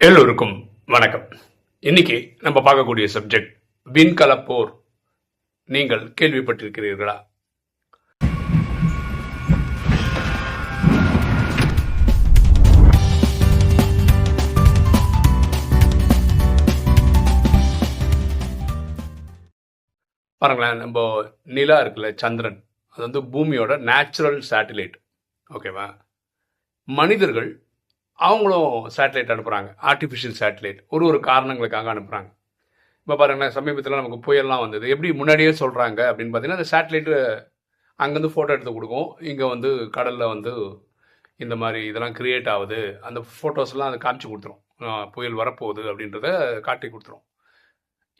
எல்லோருக்கும் வணக்கம். இன்னைக்கு நம்ம பார்க்கக்கூடிய சப்ஜெக்ட் விண்கல போர் நீங்கள் கேள்விப்பட்டிருக்கிறீர்களா? பாருங்களேன் நம்ம நிலா இருக்குல்ல சந்திரன். அது வந்து பூமியோட நேச்சுரல் சேட்டிலைட் ஓகேவா மனிதர்கள் அவங்களும் சேட்டலைட் அனுப்புகிறாங்க ஆர்டிஃபிஷியல் சேட்டலைட் ஒரு ஒரு காரணங்களுக்காக அனுப்புகிறாங்க இப்போ பாருங்களேன் சமீபத்தில் நமக்கு புயல்லாம் வந்தது. எப்படி முன்னாடியே சொல்கிறாங்க அப்படின்னு பார்த்தீங்கன்னா அந்த சேட்டலைட்டு அங்கேருந்து ஃபோட்டோ எடுத்து கொடுக்கும். இங்கே வந்து கடலில் வந்து இந்த மாதிரி இதெல்லாம் கிரியேட் ஆகுது. அந்த ஃபோட்டோஸ்லாம் அதை காமிச்சு கொடுத்துரும். புயல் வரப்போகுது அப்படின்றத காட்டி கொடுத்துரும்.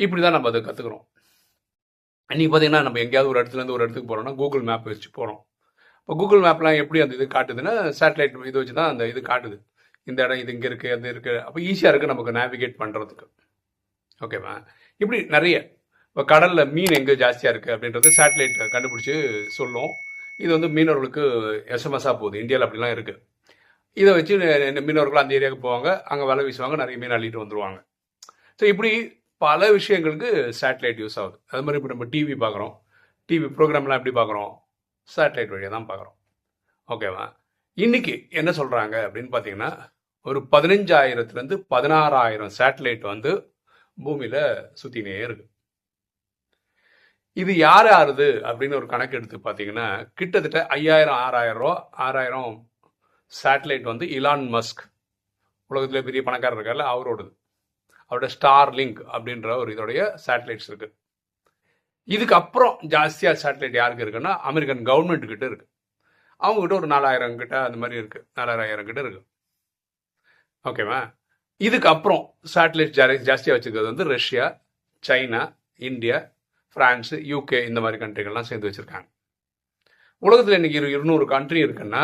இப்படி தான் நம்ம அதை கற்றுக்குறோம் இன்றைக்கி பார்த்தீங்கன்னா நம்ம எங்கேயாவது ஒரு இடத்துலேருந்து ஒரு இடத்துக்கு போகிறோம்னா கூகுள் மேப் வச்சு போகிறோம் இப்போ கூகுள் மேப்லாம் எப்படி அந்த இது காட்டுதுன்னா சேட்டலைட் இது வச்சு தான் அந்த இது காட்டுது. இந்த இடம் இது இங்கே இருக்குது அது இருக்குது அப்போ ஈஸியாக இருக்குது நமக்கு நேவிகேட் பண்ணுறதுக்கு ஓகேவா இப்படி நிறைய. இப்போ கடலில் மீன் எங்கே ஜாஸ்தியாக இருக்குது அப்படின்றது சேட்டலைட் கண்டுபிடிச்சி சொல்லும். இது வந்து மீனவர்களுக்கு எஸ்எம்எஸ்ஸாக போகுது. இந்தியாவில் அப்படிலாம் இருக்குது இதை வச்சு இந்த மீனவர்கள் அந்த ஏரியாவுக்கு போவாங்க. அங்கே வலை வீசுவாங்க நிறைய மீன் அள்ளிட்டு வந்துடுவாங்க ஸோ இப்படி பல விஷயங்களுக்கு சேட்டலைட் யூஸ் ஆகுது. அது மாதிரி இப்போ நம்ம டிவி பார்க்குறோம் டிவி ப்ரோக்ராம்லாம் எப்படி பார்க்குறோம் சேட்டலைட் வழியாக தான் பார்க்குறோம் ஓகேவா இன்னைக்கு என்ன சொல்கிறாங்க அப்படின்னு பார்த்தீங்கன்னா ஒரு பதினஞ்சாயிரத்துலேருந்து பதினாறாயிரம் சேட்டலைட் வந்து பூமியில் சுற்றினே இருக்கு. இது யார் யாருது அப்படின்னு ஒரு கணக்கு எடுத்து பார்த்தீங்கன்னா கிட்டத்தட்ட ஐயாயிரம் ஆறாயிரம் ரூபா ஆறாயிரம் சேட்டலைட் வந்து இலான் மஸ்க் உலகத்துல பெரிய பணக்காரர் இருக்கார்ல அவரோடது. அவரோட ஸ்டார் லிங்க் அப்படின்ற ஒரு இதோடைய சேட்டலைட்ஸ் இருக்கு. இதுக்கு அப்புறம் ஜாஸ்தியாக சேட்டலைட் யாருக்கு இருக்குன்னா அமெரிக்கன் கவர்மெண்ட் கிட்ட இருக்கு. அவங்ககிட்ட ஒரு நாலாயிரம் கிட்ட அந்த மாதிரி இருக்கு. நாலாயிரம் கிட்ட இருக்கு. ஓகேவா இதுக்கு அப்புறம் சேட்டலைட் ஜாஸ்தியாக வச்சுக்கிறது வந்து Russia China India France UK இந்த மாதிரி கண்ட்ரிகள்லாம் சேர்ந்து வச்சுருக்காங்க. உலகத்தில் இன்னைக்கு இரு இருநூறு கண்ட்ரி இருக்குன்னா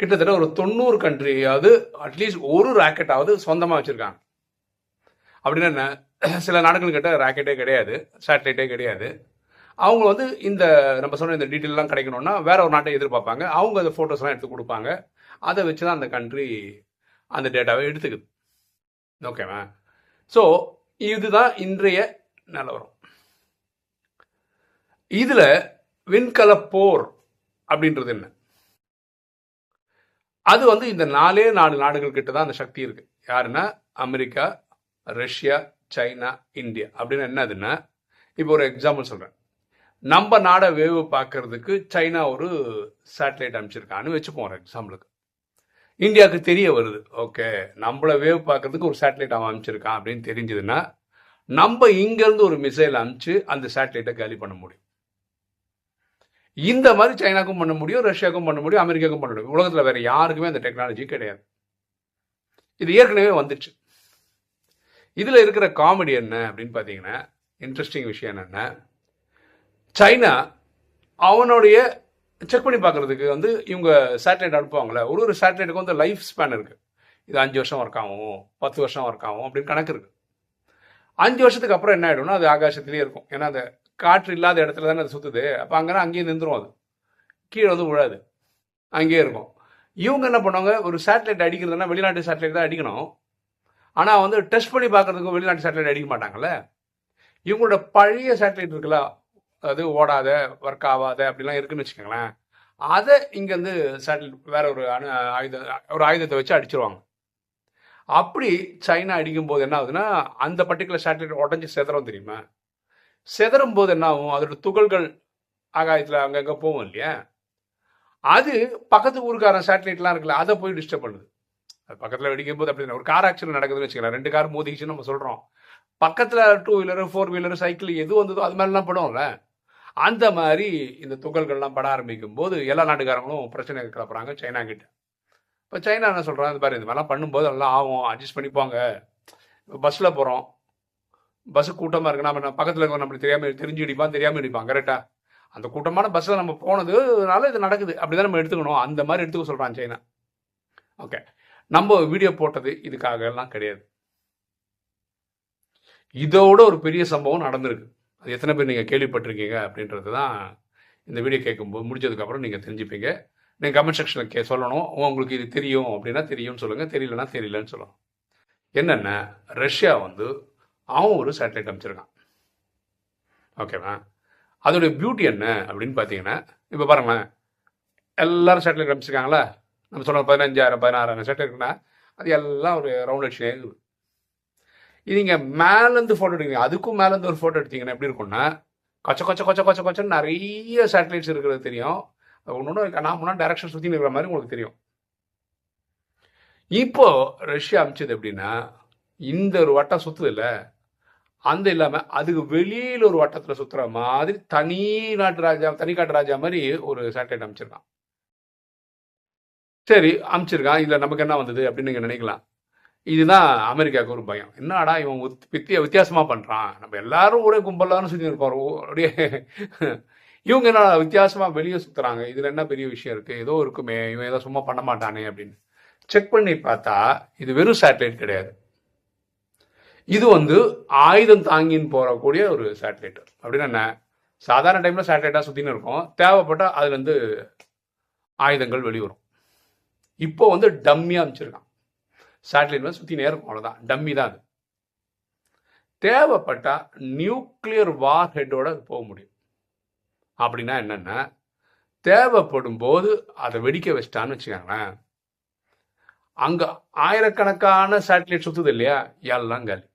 கிட்டத்தட்ட ஒரு தொண்ணூறு கண்ட்ரியாவது அட்லீஸ்ட் ஒரு ராக்கெட்டாவது சொந்தமாக வச்சுருக்காங்க. அப்படின்னா என்ன? சில நாடுகள் கிட்ட ராக்கெட்டே கிடையாது சேட்டலைட்டே கிடையாது. அவங்க வந்து இந்த நம்ம சொன்ன இந்த டீட்டெயிலெலாம் கிடைக்கணும்னா வேற ஒரு நாட்டை எதிர்பார்ப்பாங்க. அவங்க அந்த ஃபோட்டோஸ்லாம் எடுத்து கொடுப்பாங்க. அதை வச்சு தான் அந்த கண்ட்ரி அந்த டேட்டாவை எடுத்துக்குது. ஓகேவா ஸோ இதுதான் இன்றைய நிலவரம். இதில் விண்கல போர் அப்படின்றது என்ன? அது வந்து இந்த நாலே நாலு நாடுகள் கிட்ட தான் அந்த சக்தி இருக்கு. யாருன்னா? America Russia China India. அப்படின்னு என்னதுன்னா இப்போ ஒரு எக்ஸாம்பிள் சொல்கிறேன் நம்ம நாடை வேவு பார்க்கறதுக்கு சைனா ஒரு சேட்டலைட் அனுப்பிச்சிருக்கான்னு வச்சுப்போம் ஒரு எக்ஸாம்பிளுக்கு இந்தியாவுக்கு தெரிய வருது. ஓகே நம்மளை வேவ் பார்க்கறதுக்கு ஒரு சேட்டலைட் அவன் அமைச்சிருக்கான் அப்படின்னு தெரிஞ்சதுன்னா நம்ம இங்கேருந்து ஒரு மிசைல் அமைச்சு அந்த சேட்டலைட்டை காலி பண்ண முடியும். இந்த மாதிரி சைனாக்கும் பண்ண முடியும் ரஷ்யாவுக்கும் பண்ண முடியும் அமெரிக்காவுக்கும் பண்ண முடியும். உலகத்தில் வேற யாருக்குமே அந்த டெக்னாலஜி கிடையாது. இது ஏற்கனவே வந்துச்சு. இதில் இருக்கிற காமெடி என்ன அப்படின்னு பார்த்தீங்கன்னா இன்ட்ரெஸ்டிங் விஷயம் என்னென்ன சைனா அவனுடைய செக் பண்ணி பார்க்குறதுக்கு வந்து இவங்க சேட்டலைட் அனுப்புவாங்களே ஒரு ஒரு சேட்டலைட்டுக்கு வந்து லைஃப் ஸ்பேன் இருக்குது இது அஞ்சு வருஷம் ஒர்க் ஆகும் பத்து வருஷம் ஒர்க் ஆகும் அப்படின்னு கணக்கு இருக்குது அஞ்சு வருஷத்துக்கு அப்புறம் என்ன ஆகிடும்னா அது ஆகாசத்திலேயே இருக்கும். ஏன்னா அந்த காற்று இல்லாத இடத்துல தானே அது சுற்றுது அப்போ அங்கேனா அங்கேயே நின்றுரும் அது. கீழே வந்து விழாது. அங்கேயே இருக்கும். இவங்க என்ன பண்ணுவாங்க ஒரு சேட்டலைட் அடிக்கிறதுனா வெளிநாட்டு சேட்டலைட் தான் அடிக்கணும். ஆனால் வந்து டெஸ்ட் பண்ணி பார்க்குறதுக்கு வெளிநாட்டு சேட்டலைட் அடிக்க மாட்டாங்கல்ல. இவங்களோட பழைய சேட்டலைட் இருக்குல்ல அது ஓடாத ஒர்க் ஆகாத அப்படிலாம் இருக்குன்னு வச்சுக்கோங்களேன். அதை இங்கேருந்து சேட்டலைட் வேற ஒரு அணு ஆயுத ஒரு ஆயுதத்தை வச்சு அடிச்சிருவாங்க. அப்படி சைனா அடிக்கும்போது என்ன ஆகுதுன்னா அந்த பர்டிகுலர் சேட்டலைட் உடஞ்சி செதறும் தெரியுமா? செதறும் போது என்ன ஆகும்? அதோட துகள்கள் ஆகாயத்தில் அங்கங்கே போகும் இல்லையா? அது பக்கத்து ஊருக்காரன் சேட்டலைட்லாம் இருக்குல்ல அதை போய் டிஸ்டர்ப் பண்ணுது. அது பக்கத்தில் வெடிக்கும் போது அப்படி ஒரு கார் ஆக்சிடென்ட் நடக்குதுன்னு வச்சுக்கலாம் ரெண்டு கார் மோதிக்கிச்சுன்னு நம்ம சொல்கிறோம் பக்கத்தில் two wheeler four wheeler cycle எது வந்ததோ அது மாதிரிலாம் படும்ல. அந்த மாதிரி இந்த துகள்கள்லாம் பட ஆரம்பிக்கும் போது எல்லா நாட்டுக்காரங்களும் பிரச்சனை கிளப்புறாங்க சைனா கிட்ட. இப்போ சைனா என்ன சொல்கிறாங்க இந்த மாதிரி இந்த மாதிரிலாம் பண்ணும்போது எல்லாம் ஆகும் அட்ஜஸ்ட் பண்ணிப்பாங்க. இப்போ பஸ்ஸில் போகிறோம் பஸ்ஸு கூட்டமாக இருக்கு நம்ம பக்கத்தில் இருக்க நம்மளுக்கு தெரியாமல் தெரிஞ்சு இடிப்பான் தெரியாமல் இடிப்பான் கரெக்டாக அந்த கூட்டமான பஸ்ஸில் நம்ம போனதுனால இது நடக்குது. அப்படி தான் நம்ம எடுத்துக்கணும். அந்த மாதிரி எடுத்துக்க சொல்கிறான் சைனா. ஓகே. நம்ம வீடியோ போட்டது இதுக்காக எல்லாம் கிடையாது. இதோட ஒரு பெரிய சம்பவம் நடந்திருக்கு. அது எத்தனை பேர் நீங்கள் கேள்விப்பட்டிருக்கீங்க அப்படின்றது தான் இந்த வீடியோ கேட்கும்போது முடிஞ்சதுக்கப்புறம் நீங்கள் தெரிஞ்சுப்பீங்க. நீங்கள் கமெண்ட் செக்ஷனில் கே சொல்லணும். உங்களுக்கு இது தெரியும் அப்படின்னா தெரியும்னு சொல்லுங்கள் தெரியலனா தெரியலன்னு சொல்லணும். என்னென்ன ரஷ்யா வந்து அவன் ஒரு சேட்டலைட் அமைச்சிருக்கான். ஓகேவா அதோடைய பியூட்டி என்ன அப்படின்னு பார்த்தீங்கன்னா இப்போ பாருங்களேன். எல்லாரும் சேட்டலைட் அமைச்சிருக்காங்களா? நம்ம சொல்ல பதினஞ்சாயிரம் பதினாறாயிரம் சேட்டலைட்னா அது எல்லாம் ஒரு ரவுண்ட் அடிச்சு இருக்குது. நீங்கள் மேலேருந்து ஃபோட்டோ எடுக்கிறீங்க. அதுக்கும் மேலேருந்து ஒரு ஃபோட்டோ எடுத்தீங்கன்னா எப்படி இருக்கும்னா கொச்ச கொச்ச கொச்ச கொச்ச கொச்சன்னு நிறைய சேட்டலைட்ஸ் இருக்கிறது தெரியும். ஒன்று நான் முன்னாடி டேரக்ஷன் சுற்றி இருக்கிற மாதிரி உங்களுக்கு தெரியும். இப்போ ரஷ்யா அமைச்சது எப்படின்னா இந்த ஒரு வட்டம் சுத்துது இல்லை. அந்த இல்லாமல் அதுக்கு வெளியில் ஒரு வட்டத்தில் சுற்றுற மாதிரி தனி நாட்டு ராஜா தனி காட்டு ராஜா மாதிரி ஒரு சேட்டலைட் அமைச்சிருக்கான். சரி அமைச்சிருக்கான். இல்லை நமக்கு என்ன வந்தது அப்படின்னு நீங்கள் நினைக்கலாம். இதுதான் அமெரிக்காவுக்கு ஒரு பயம். என்னடா இவன் உத்- வித்திய வித்தியாசமாக பண்ணுறான் நம்ம எல்லாரும் ஒரே கும்பலான்னு சுத்தி இருப்போம் ஓ, அப்படியே. இவங்க என்ன வித்தியாசமாக வெளியே சுற்றுறாங்க இதில் என்ன பெரிய விஷயம் இருக்கு? ஏதோ இருக்குமே. இவன் ஏதோ சும்மா பண்ண மாட்டானே அப்படின்னு. செக் பண்ணி பார்த்தா இது வெறும் சேட்டலைட் கிடையாது. இது வந்து ஆயுதம் தாங்கின்னு போகக்கூடிய ஒரு சேட்டலைட் அப்படின்னா என்ன? சாதாரண டைமில் சேட்டலைட்டாக சுற்றின்னு இருக்கும். தேவைப்பட்டால் அதுலேருந்து ஆயுதங்கள் வெளிவரும். இப்போ வந்து டம்மியாக அமைச்சிருக்கான். சேட்டலைட் வந்து சுற்றி நேரம் அவ்வளோதான் டம்மி தான் அது. தேவைப்பட்டால் நியூக்ளியர் வார் ஹெட்டோட போக முடியும். அப்படின்னா என்னென்னா தேவைப்படும் போது அதை வெடிக்க வச்சிட்டான்னு வச்சுக்கோங்களேன். அங்கே ஆயிரக்கணக்கான சேட்டலைட் சுற்றுது இல்லையா? எல்லாம் காலி.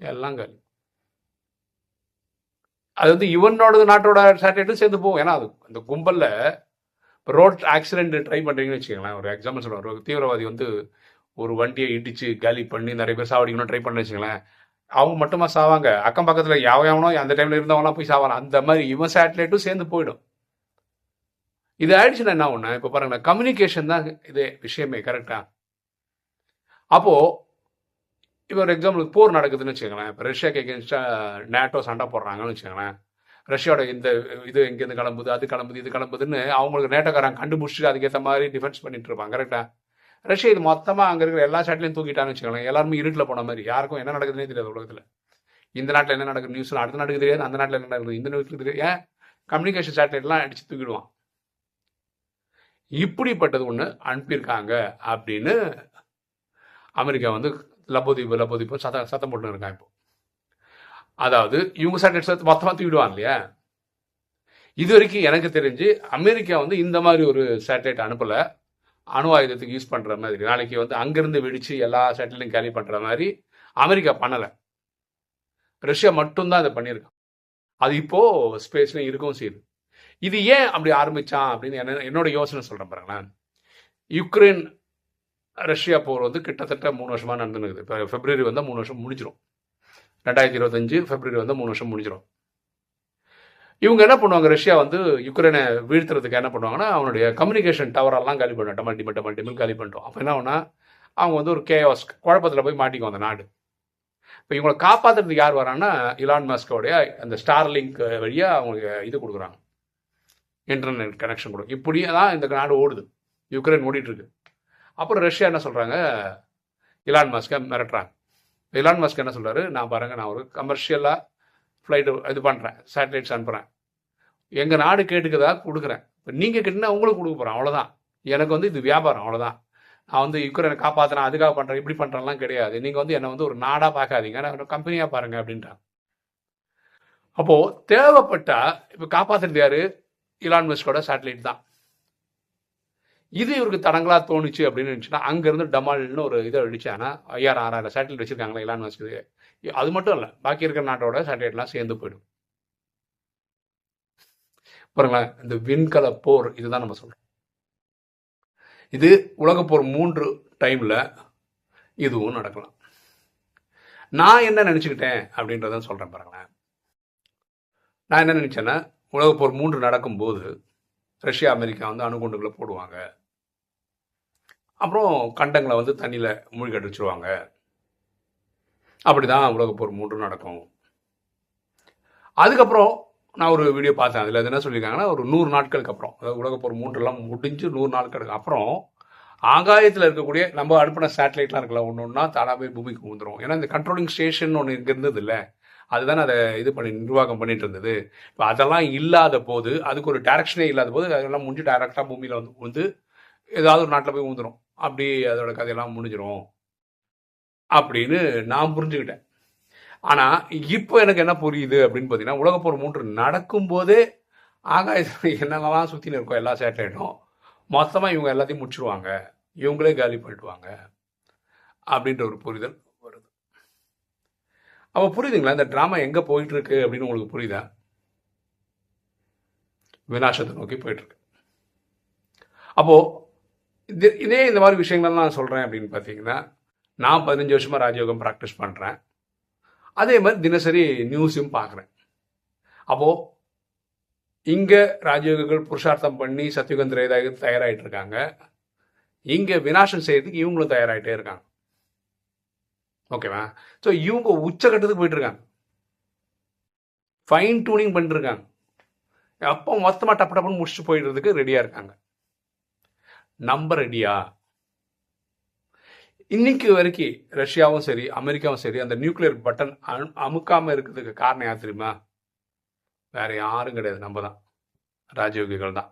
எல்லாம் காலி. அது வந்து இவனோட நாட்டோட சேட்டலைட்டும் சேர்ந்து போகும். ஏன்னா அது அந்த கும்பலில் ரோட் ஆக்சிடென்ட் ட்ரை பண்ணுறீங்கன்னு வச்சுக்கோங்களேன். ஒரு எக்ஸாம்பிள் சொல்றேன். ஒரு தீவிரவாதி வந்து ஒரு வண்டியை இடிச்சு காலி பண்ணி நிறைய பேர் சாவடிக்கணும் ட்ரை பண்ண வச்சுங்களேன் அவங்க மட்டுமா சாவாங்க. அக்கம் பக்கத்தில் யாவையாவனோ அந்த டைமில் இருந்தவங்களாம் போய் சாவாங்க. அந்த மாதிரி இவன் சேட்டலைட்டும் சேர்ந்து போயிடும். இது ஆயிடுச்சுன்னா என்ன ஒன்று இப்போ பாருங்க கம்யூனிகேஷன் தான் இது விஷயமே கரெக்டா அப்போது இப்போ ஒரு எக்ஸாம்பிள் போர் நடக்குதுன்னு வச்சுக்கோங்களேன். இப்போ ரஷ்யாக்கு எகேன்ஸ்டா நேட்டோ சண்டை போடுறாங்கன்னு வச்சுக்கோங்களேன். ரஷ்யாவோட இந்த இது எங்கேருந்து கிளம்புது அது கிளம்புது இது கிளம்புதுன்னு அவங்களுக்கு நேட்டோக்காரங்க கண்டுபிடிச்சிட்டு அதுக்கேற்ற மாதிரி டிஃபென்ஸ் பண்ணிட்டு இருப்பாங்க கரெக்டாக ரஷ்யா இது மொத்தமாக அங்கே இருக்கிற எல்லா சேட்டலையும் தூக்கிட்டான்னு வச்சுக்கோங்களேன். எல்லாருமே இருட்டில் போன மாதிரி. யாருக்கும் என்ன நடக்குதுன்னே தெரியாது உலகத்தில். இந்த நாட்டில் என்ன நடக்குது? நியூஸில் அடுத்த நாட்டுக்கு தெரியாது அந்த நாட்டில் என்ன நடக்குது? இந்த நியூஸ்க்கு தெரியாது. ஏன்? கம்யூனிகேஷன் சேட்டலைட்லாம் அடிச்சு தூக்கிடுவான். இப்படிப்பட்டது ஒன்று அனுப்பியிருக்காங்க அப்படின்னு அமெரிக்கா வந்து லப்போதீப்பு லப்போதீப்பு சத்தம் சத்தம் போட்டுன்னு இருக்கான் இப்போ. அதாவது இவங்க சேட்டலைட்ஸ் மொத்தமாக தூக்கிடுவான் இல்லையா? இது வரைக்கும் எனக்கு தெரிஞ்சு அமெரிக்கா வந்து இந்த மாதிரி ஒரு சேட்டலைட் அனுப்பலை. அணு ஆயுதத்துக்கு யூஸ் பண்ணுற மாதிரி நாளைக்கு வந்து அங்கேருந்து வெடித்து எல்லா சேட்டலையும் கேலி பண்ணுற மாதிரி அமெரிக்கா பண்ணலை. ரஷ்யா மட்டும்தான் அதை பண்ணியிருக்கான் அது இப்போது ஸ்பேஸ்லையும் இருக்கவும் செய்யுது. இது ஏன் அப்படி ஆரம்பிச்சான் அப்படின்னு என்ன என்னோட யோசனை சொல்கிறேன் பாருங்களேன். யுக்ரைன் ரஷ்யா போர் வந்து கிட்டத்தட்ட மூணு வருஷமாக நடந்துனுக்குது இப்போ ஃபெப்ரவரி வந்தால் மூணு வருஷம் முடிஞ்சிடும் ரெண்டாயிரத்தி இருபத்தஞ்சு ஃபெப்ரவரி வந்தால் மூணு வருஷம் முடிஞ்சிடும் இவங்க என்ன பண்ணுவாங்க? ரஷ்யா வந்து யுக்ரைனை வீழ்த்துறதுக்கு என்ன பண்ணுவாங்கன்னா அவனுடைய கம்யூனிகேஷன் டவரெல்லாம் காலி பண்ணுவோம் டமல் டிமல் டமல் டிமல் காலி பண்ணிட்டோம். அப்போ என்ன ஆகுனா அவங்க வந்து ஒரு கேவாஸ் குழப்பத்தில் போய் மாட்டிக்கும் அந்த நாடு. இப்போ இவங்களை காப்பாற்றுறதுக்கு யார் வரான்னா இலான் மாஸ்கோடைய அந்த ஸ்டார்லிங்க் வழியாக அவங்களுக்கு இது கொடுக்குறாங்க. இன்டர்நெட் கனெக்ஷன் கொடுக்கும் இப்படியே தான் இந்த நாடு ஓடுது. யுக்ரைன் ஓடிட்டுருக்கு. அப்புறம் ரஷ்யா என்ன சொல்கிறாங்க இலான் மாஸ்கை மிரட்டுறாங்க. இலான் மாஸ்க் என்ன சொல்கிறாரு நான் பாருங்கள் நான் ஒரு கமர்ஷியலாக ஃப்ளைட்டு இது பண்ணுறேன் சேட்டலைட்ஸ் அனுப்புகிறேன் எங்கள் நாடு கேட்டுக்கதா கொடுக்குறேன். இப்போ நீங்கள் கேட்டுனா உங்களுக்கு கொடுக்க போகிறேன் அவ்வளோதான் எனக்கு வந்து இது வியாபாரம் அவ்வளோதான் நான் வந்து யுக்ரைனை காப்பாற்றுறேன் அதுக்காக பண்ணுறேன் இப்படி பண்ணுறேன்லாம் கிடையாது. நீங்கள் வந்து என்னை வந்து ஒரு நாடாக பார்க்காதீங்க நான் ஒரு கம்பெனியாக பாருங்கள் அப்படின்றாங்க. அப்போது தேவைப்பட்டால் இப்போ காப்பாற்றுறது யார்? இலான் மஸ்கோட சேட்டலைட் தான். இது இவருக்கு தடங்களாக தோணுச்சு அப்படின்னு நினச்சுன்னா அங்கேருந்து டமால்னு ஒரு இதை அடிச்சானா ஐயாயிரம் ஆறாயிரம் சேட்டலைட் வச்சுருக்காங்களா இலான் மஸ்க்கு அது மட்டும் இல்லை பாக்கி இருக்கிற நாட்டோட சேட்டலைட்லாம் சேர்ந்து போயிடும். பாருங்களேன் இந்த விண்கல போர் இதுதான் நம்ம சொல்றோம். இது உலகப்போர் மூன்று டைம்ல இதுவும் நடக்கலாம். நான் என்ன நினைச்சுக்கிட்டேன் அப்படின்றத சொல்றேன் பாருங்களேன். நான் என்ன நினைச்சேன்னா உலகப்போர் மூன்று நடக்கும்போது ரஷ்யா அமெரிக்கா வந்து அணுகுண்டுகளை போடுவாங்க. அப்புறம் கண்டங்களை வந்து தண்ணியில் மூழ்கி அடிச்சிருவாங்க அப்படிதான் உலகப்போர் மூன்று நடக்கும். அதுக்கப்புறம் நான் ஒரு வீடியோ பார்த்தேன். அதில் என்ன சொல்லியிருக்காங்கன்னா ஒரு நூறு நாட்களுக்கு அப்புறம் அதாவது உலகப்போர் மூன்றெல்லாம் முடிஞ்சு நூறு நாட்களுக்கு அப்புறம் ஆகாயத்தில் இருக்கக்கூடிய நம்ம அனுப்பின சேட்டலைட்லாம் இருக்கல ஒன்று ஒன்றா தானாகவே பூமிக்கு வந்துடும் ஏன்னா இந்த கண்ட்ரோலிங் ஸ்டேஷன் ஒன்று இங்கே இருந்தது இல்லை. அதுதான் அதை இது பண்ணி நிர்வாகம் பண்ணிட்டு இருந்தது. இப்போ அதெல்லாம் இல்லாத போது அதுக்கு ஒரு டைரக்ஷனே இல்லாத போது அதெல்லாம் முடிஞ்சு டைரக்டாக பூமியில் வந்து வந்து ஏதாவது ஒரு நாட்டில் போய் ஊந்துடும் அப்படி அதோட கதையெல்லாம் முடிஞ்சிடும் அப்படின்னு நான் புரிஞ்சுக்கிட்டேன். ஆனால் இப்போ எனக்கு என்ன புரியுது அப்படின்னு பார்த்தீங்கன்னா உலகப்போர் மூன்று நடக்கும்போதே ஆகாயத்தில் என்னென்னலாம் சுற்றின்னு இருக்கோ எல்லா சேட்டலைட்டும் மொத்தமாக இவங்க எல்லாத்தையும் முடிச்சிருவாங்க. இவங்களே காலி பண்ணிடுவாங்க அப்படின்ற ஒரு புரிதல் வருது. அப்போ புரியுதுங்களா இந்த ட்ராமா எங்கே போயிட்டுருக்கு அப்படின்னு உங்களுக்கு புரியுதா? விநாசத்தை நோக்கி போயிட்டுருக்கு. அப்போது இது இதே இந்த மாதிரி விஷயங்கள்லாம் நான் சொல்கிறேன் அப்படின்னு பார்த்தீங்கன்னா நான் பதினஞ்சு வருஷமாக ராஜயோகம் ப்ராக்டிஸ் பண்ணுறேன் அதே மாதிரி தினசரி நியூஸும் பார்க்குறேன். அப்போது இங்கே ராஜயோகங்கள் புருஷார்த்தம் பண்ணி சத்யுகம் திரேதாக தயாராகிட்டு இருக்காங்க. இங்கே வினாசம் செய்யறதுக்கு இவங்களும் தயாராகிட்டே இருக்காங்க. ஓகேவா ஸோ இவங்க உச்சகட்டத்துக்கு போயிட்டு இருக்காங்க. ஃபைன் டியூனிங் பண்ணிருக்காங்க அப்போ மொத்தமாக டப்பு டப்புன்னு முடிச்சுட்டு போயிடுறதுக்கு ரெடியாக இருக்காங்க. நம்ம ரெடியா இன்னைக்கு வரைக்கும் ரஷ்யாவும் சரி அமெரிக்காவும் சரி அந்த நியூக்ளியர் பட்டன் அமுக்காம இருக்கிறதுக்கு காரணம் யார் தெரியுமா? வேற யாரும் கிடையாது. நம்ம தான். ராஜயோகிகள் தான்.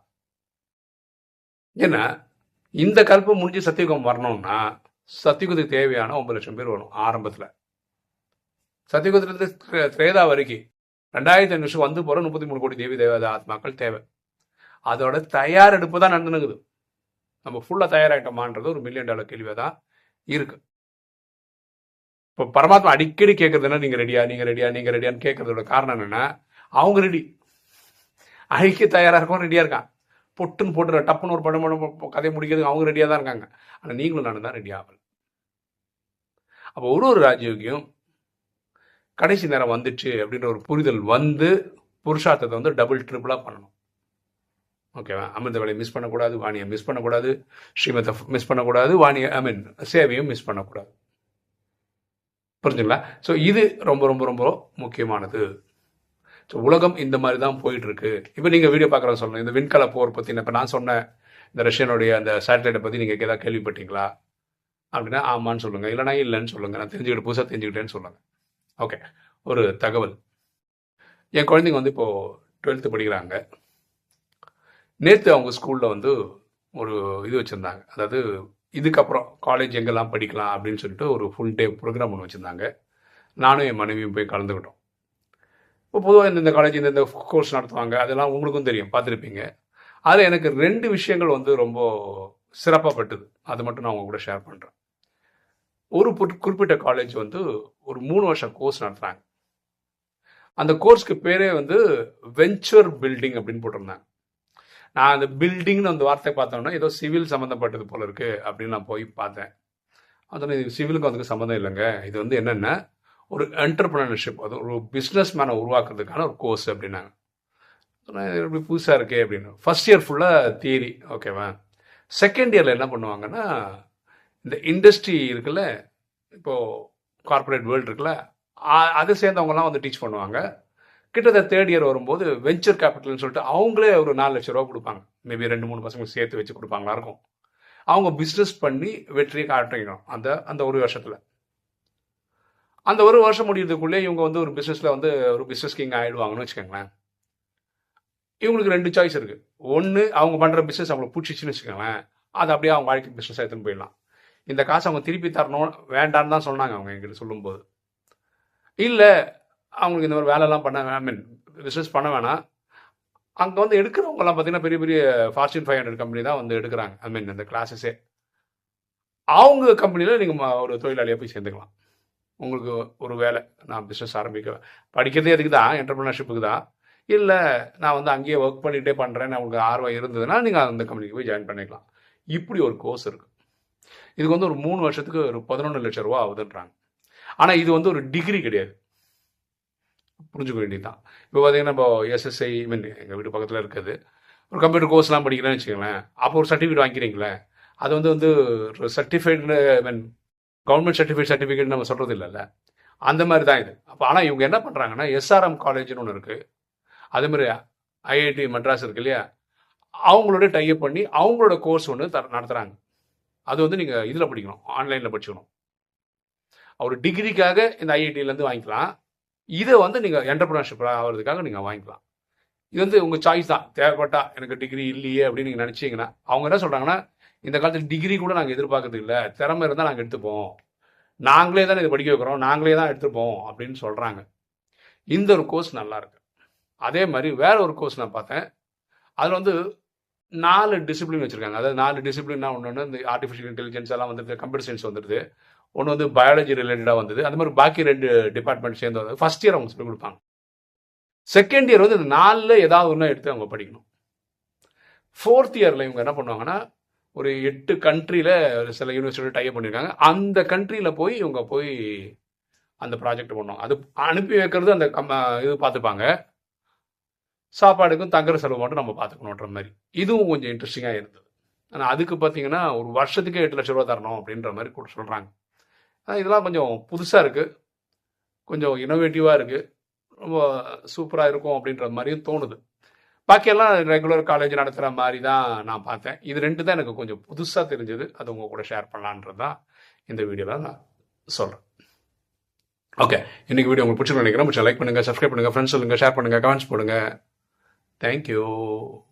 ஏன்னா இந்த கல்பம் முடிஞ்சு சத்தியுகம் வரணும்னா சத்தியுகத்துக்கு தேவையான ஒன்பது லட்சம் பேர் வரும் ஆரம்பத்தில். சத்தியுகத்திலிருந்து திரேதா வரைக்கும் ரெண்டாயிரத்தி ஐநூறு வருஷம் வந்து போகிற முப்பத்தி மூணு கோடி தேவி தேவதா ஆத்மாக்கள் தேவை. அதோட தயாரெடுப்பு தான் நடந்துனுக்குது நம்ம ஃபுல்லாக தயாராகிட்டோமான்றது ஒரு மில்லியன் டாலர் கேள்வியாக தான் இருக்கு. இப்போ பரமாத்மா அடிக்கடி கேட்கறதுன்னா நீங்கள் ரெடியா நீங்கள் ரெடியா நீங்கள் ரெடியான்னு கேட்கறதோட காரணம் என்னன்னா அவங்க ரெடி அழிக்க தயாராக இருக்கும் ரெடியாக இருக்கான். பொட்டுன்னு போட்டு டப்புன்னு ஒரு படம் படம் கதை முடிக்கிறதுக்கு அவங்க ரெடியாக தான் இருக்காங்க. ஆனால் நீங்களும் நானும் தான் ரெடி ஆகல அப்போ ஒரு ஒரு ராஜயோகியும் கடைசி நேரம் வந்துச்சு அப்படின்ற ஒரு புரிதல் வந்து புருஷார்த்தத்தை வந்து டபுள் ட்ரிபிளாக பண்ணணும். ஓகேவா அமிர்த வேலையை மிஸ் பண்ணக்கூடாது வாணியை மிஸ் பண்ணக்கூடாது ஸ்ரீமத்தை மிஸ் பண்ணக்கூடாது வாணியை ஐ மீன் சேவையும் மிஸ் பண்ணக்கூடாது. புரிஞ்சுங்களா? ஸோ இது ரொம்ப ரொம்ப ரொம்ப முக்கியமானது. ஸோ உலகம் இந்த மாதிரி தான் போயிட்டு இருக்கு இப்போ நீங்கள் வீடியோ பார்க்குற சொல்லணும். இந்த விண்கல போர் பற்றி இப்போ நான் சொன்ன இந்த ரஷ்யனுடைய அந்த சேட்டலைட்டை பற்றி நீங்கள் ஏதாவது கேள்விப்பட்டீங்களா? அப்படின்னா ஆமான்னு சொல்லுங்கள் இல்லைனா இல்லைன்னு சொல்லுங்கள் நான் தெரிஞ்சுக்கிட்டு புதுசாக தெரிஞ்சுக்கிட்டேன்னு சொல்லுங்கள் ஓகே ஒரு தகவல். என் குழந்தைங்க வந்து இப்போது டுவெல்த்து படிக்கிறாங்க. நேற்று அவங்க ஸ்கூலில் வந்து ஒரு இது வச்சுருந்தாங்க. அதாவது இதுக்கப்புறம் காலேஜ் எங்கெல்லாம் படிக்கலாம் அப்படின்னு சொல்லிட்டு ஒரு ஃபுல் டே ப்ரோக்ராம் ஒன்று வச்சுருந்தாங்க. நானும் என் மனைவியும் போய் கலந்துக்கிட்டோம். இப்போ பொதுவாக இந்தந்த காலேஜ் இந்தந்த கோர்ஸ் நடத்துவாங்க. அதெல்லாம் உங்களுக்கும் தெரியும். பார்த்துருப்பீங்க. அதில் எனக்கு ரெண்டு விஷயங்கள் வந்து ரொம்ப சிறப்பாகப்பட்டது அது மட்டும் நான் உங்க கூட ஷேர் பண்ணுறேன் ஒரு குறிப்பிட்ட காலேஜ் வந்து ஒரு மூணு வருஷம் கோர்ஸ் நடத்துகிறாங்க அந்த கோர்ஸ்க்கு பேரே வந்து வெஞ்சர் பில்டிங் அப்படின்னு போட்டிருந்தாங்க. நான் அந்த பில்டிங்னு அந்த வார்த்தை பார்த்தோன்னா ஏதோ சிவில் சம்மந்தப்பட்டது போல இருக்குது அப்படின்னு நான் போய் பார்த்தேன். அதனால் இது சிவிலுக்கு அதுக்கு சம்மந்தம் இல்லைங்க. இது வந்து என்னென்ன ஒரு என்டர்பிரினர்ஷிப் அது ஒரு பிஸ்னஸ் மேனை உருவாக்குறதுக்கான ஒரு கோர்ஸ் அப்படின்னாங்க. இப்படி புதுசாக இருக்கே அப்படின்னு. ஃபர்ஸ்ட் இயர் ஃபுல்லாக தியரி ஓகேவா செகண்ட் இயரில் என்ன பண்ணுவாங்கன்னா இந்த இண்டஸ்ட்ரி இருக்குல்ல இப்போது கார்பரேட் வேர்ல்டு இருக்குல்ல அதை சேர்ந்தவங்கலாம் வந்து டீச் பண்ணுவாங்க. கிட்டத்தட்ட தேர்ட் இயர் வரும்போது வெஞ்சர் கேபிட்டல்னு சொல்லிட்டு அவங்களே ஒரு நாலு லட்ச ரூபா கொடுப்பாங்க. மேபி ரெண்டு மூணு பசங்க சேர்த்து வச்சு கொடுப்பாங்களா இருக்கும். அவங்க பிஸ்னஸ் பண்ணி வெற்றியை காட்டிக்கணும் அந்த அந்த ஒரு வருஷத்தில். அந்த ஒரு வருஷம் முடியறதுக்குள்ளே இவங்க வந்து ஒரு பிஸ்னஸில் வந்து ஒரு பிஸ்னஸ் கிங் ஆகிடுவாங்கன்னு வச்சுக்கோங்களேன். இவங்களுக்கு ரெண்டு சாய்ஸ் இருக்குது ஒன்று அவங்க பண்ணுற பிஸ்னஸ் அவங்களுக்கு பிடிச்சிச்சின்னு வச்சுக்கோங்களேன். அது அப்படியே அவங்க வாழ்க்கை பிஸ்னஸ் எடுத்துன்னு போயிடலாம். இந்த காசு அவங்க திருப்பி தரணும் வேண்டான்னு தான் சொன்னாங்க அவங்க எங்கிட்ட சொல்லும்போது. இல்லை அவங்களுக்கு இந்த மாதிரி வேலைலாம் பண்ண ஐ மீன் பிஸ்னஸ் பண்ண வேணாம். அங்கே வந்து எடுக்கிறவங்கலாம் பார்த்தீங்கன்னா பெரிய பெரிய ஃபார்ச்சூன் ஃபைவ் ஹண்ட்ரட் கம்பெனி தான் வந்து எடுக்கிறாங்க. ஐ மீன் இந்த கிளாஸஸே அவங்க கம்பெனியில் நீங்கள் ஒரு தொழிலாளியாக போய் சேர்ந்துக்கலாம். உங்களுக்கு ஒரு வேலை நான் பிஸ்னஸ் ஆரம்பிக்க படிக்கிறதே அதுக்கு தான் என்டர்பிரினர்ஷிப்புக்கு தான். இல்லை நான் வந்து அங்கேயே ஒர்க் பண்ணிகிட்டே பண்ணுறேன்னு உங்களுக்கு ஆர்வம் இருந்ததுன்னா நீங்கள் அந்த கம்பெனிக்கு போய் ஜாயின் பண்ணிக்கலாம். இப்படி ஒரு கோர்ஸ் இருக்குது இதுக்கு வந்து ஒரு மூணு வருஷத்துக்கு ஒரு பதினொன்று லட்சம் ரூபா ஆகுதுன்றாங்க. ஆனால் இது வந்து ஒரு டிகிரி கிடையாது. புரிஞ்சுக்க வேண்டியதுதான். இப்போ பார்த்தீங்கன்னா இப்போ எஸ்எஸ்ஐ மீன் எங்கள் வீட்டு பக்கத்தில் இருக்குது. ஒரு கம்ப்யூட்டர் கோர்ஸ்லாம் படிக்கிறேன்னு வச்சுக்கோங்களேன். அப்போ ஒரு சர்டிஃபிகேட் வாங்கிக்கிறீங்களே அது வந்து வந்து certified mean government certificate certificate நம்ம சொல்கிறது இல்லைல்ல. அந்த மாதிரி தான் இது. அப்போ ஆனால் இவங்க என்ன பண்ணுறாங்கன்னா எஸ்ஆர்எம் காலேஜ்னு ஒன்று இருக்குது அதேமாதிரி ஐஐடி மெட்ராஸ் இருக்கு இல்லையா? அவங்களோட டைப் பண்ணி அவங்களோட கோர்ஸ் ஒன்று த நடத்துகிறாங்க அது வந்து நீங்கள் இதில் படிக்கணும் ஆன்லைனில் படிச்சுக்கணும். ஒரு டிகிரிக்காக இந்த ஐஐடியிலேருந்து வாங்கிக்கலாம். இதை வந்து நீங்கள் என்டர்பிரினர்ஷிப் ஆகிறதுக்காக நீங்கள் வாங்கிக்கலாம். இது வந்து உங்கள் சாய்ஸ் தான். தேவைப்பட்டா எனக்கு டிகிரி இல்லையே அப்படின்னு நீங்கள் நினச்சிங்கன்னா அவங்க என்ன சொல்கிறாங்கன்னா இந்த காலத்தில் டிகிரி கூட நாங்கள் எதிர்பார்க்கறது இல்லை. திறமை இருந்தால் நாங்கள் எடுத்துப்போம். நாங்களே தான் இதை படிக்க வைக்கிறோம். நாங்களே தான் எடுத்துப்போம் அப்படின்னு சொல்கிறாங்க இந்த ஒரு கோர்ஸ் நல்லா இருக்கு. அதே மாதிரி வேற ஒரு கோர்ஸ் நான் பார்த்தேன். அதில் வந்து நாலு டிசிப்ளின் வச்சுருக்காங்க. அதாவது நாலு டிசிப்ளின்னா ஒன்று ஒன்று இந்த ஆர்டிஃபிஷியல் இன்டெலிஜென்ஸ் எல்லாம் வந்துருது கம்ப்யூட்டர் சயின்ஸ் வந்துருது. ஒன்று வந்து பயாலஜி ரிலேட்டடாக வந்தது. அந்த மாதிரி பாக்கி ரெண்டு டிபார்ட்மெண்ட் சேர்ந்து வந்தது. ஃபஸ்ட் இயர் அவங்க சொல்லிக் கொடுப்பாங்க. செகண்ட் இயர் வந்து இந்த நாலில் ஏதாவது ஒன்று எடுத்து அவங்க படிக்கணும். ஃபோர்த் இயரில் இவங்க என்ன பண்ணுவாங்கன்னா ஒரு எட்டு கண்ட்ரியில் சில யூனிவர்சிட்டி டைப் பண்ணியிருக்காங்க அந்த கண்ட்ரியில் போய் இவங்க போய் அந்த ப்ராஜெக்ட் பண்ணுவாங்க. அது அனுப்பி வைக்கிறது அந்த கம் இது பார்த்துப்பாங்க. சாப்பாடுக்கும் தங்குற செலவு மட்டும் நம்ம பார்த்துக்கணுன்ற மாதிரி. இதுவும் கொஞ்சம் இன்ட்ரெஸ்டிங்காக இருந்தது. ஆனால் அதுக்கு பார்த்தீங்கன்னா ஒரு வருஷத்துக்கே எட்டு லட்ச ரூபா தரணும் அப்படின்ற மாதிரி கூட சொல்கிறாங்க ஆனால் இதெல்லாம் கொஞ்சம் புதுசாக இருக்குது கொஞ்சம் இனோவேட்டிவாக இருக்குது ரொம்ப சூப்பராக இருக்கும் அப்படின்ற மாதிரியும் தோணுது. பாக்கியெல்லாம் ரெகுலர் காலேஜ் நடத்துகிற மாதிரி தான் நான் பார்த்தேன். இது ரெண்டு தான் எனக்கு கொஞ்சம் புதுசாக தெரிஞ்சது. அது உங்கள் கூட ஷேர் பண்ணலான்றது தான் இந்த வீடியோவில் நான் சொல்கிறேன் ஓகே இன்றைக்கி வீடியோ உங்களுக்கு பிடிச்சிருக்கோம் நினைக்கிறேன். லைக் பண்ணுங்கள் சப்ஸ்கிரைப் பண்ணுங்கள் ஃப்ரெண்ட்ஸ் சொல்லுங்கள் ஷேர் பண்ணுங்கள் கமெண்ட்ஸ் Thank you.